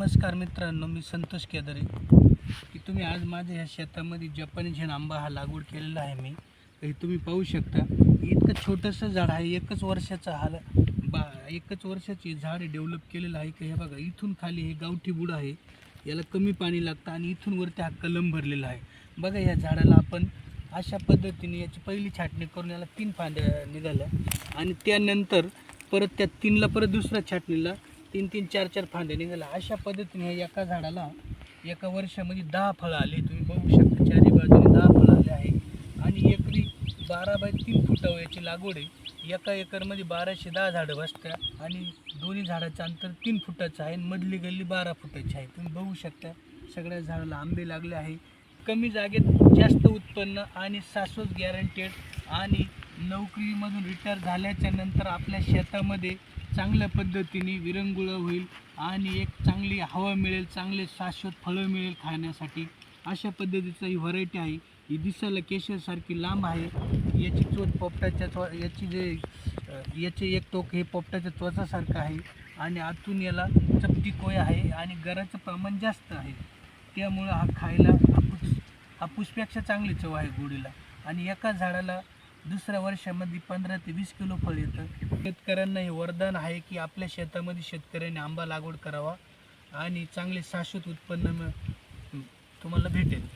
नमस्कार मित्रांनो मी संतोष केदारे. की तुम्ही आज माझ्या ह्या शेतामध्ये जपानी झेन आंबा हा लागवड केलेला आहे मी. हे तुम्ही पाहू शकता. इतकं छोटंसं झाड आहे. एकच वर्षाचं हा बा एकच वर्षाची झाड डेव्हलप केलेलं आहे की हे बघा इथून खाली हे गावठी बुड आहे. याला कमी पाणी लागतं आणि इथून वरती हा कलम भरलेला आहे. बघा या झाडाला आपण अशा पद्धतीने याची पहिली छाटणी करून याला तीन फांद्या निघाल्या. आणि त्यानंतर परत त्या तीनला परत दुसऱ्या छाटणीला तीन तीन चार चार फांद्या निघाल्या. अशा पद्धतीने एका झाडाला एका वर्षामध्ये दहा फळं आली तुम्ही बघू शकता चारी बाजूने दहा फळं आले आहे आणि एकरी बारा बाय तीन फुटावयाची लागवड आहे. एका एकरमध्ये बाराशे दहा झाडं बसतात आणि दोन्ही झाडाचं अंतर तीन फुटाचं आहे आणि मधली गल्ली बारा फुटाची आहे. तुम्ही बघू शकता सगळ्या झाडाला आंबे लागले आहे. कमी जागेत जास्त उत्पन्न आणि शाश्वत गॅरंटेड आणि नोकरीमधून रिटायर झाल्याच्यानंतर आपल्या शेतामध्ये चांगल्या पद्धतीने विरंगुळं होईल आणि एक चांगली हवा मिळेल चांगले शाश्वत फळं मिळेल खाण्यासाठी. अशा पद्धतीचं ही व्हरायटी आहे. ही दिसायला केशरसारखी लांब आहे. याची चोच पोपटाच्या त्व याची जे याचे एक टोक हे पोपटाच्या त्वचासारखं आहे आणि आतून याला चपटी कोय आहे आणि गराचं प्रमाण जास्त आहे. त्यामुळं हा खायला हापूस हापूसपेक्षा चांगली चव आहे गोडीला. आणि एका झाडाला दुसऱ्या वर्षामध्ये पंधरा ते वीस किलो फळ येतं. शेतकऱ्यांना हे वरदान आहे की आपल्या शेतामध्ये शेतकऱ्यांनी आंबा लागवड करावा आणि चांगले शाश्वत उत्पन्न तुम्हाला भेटेल.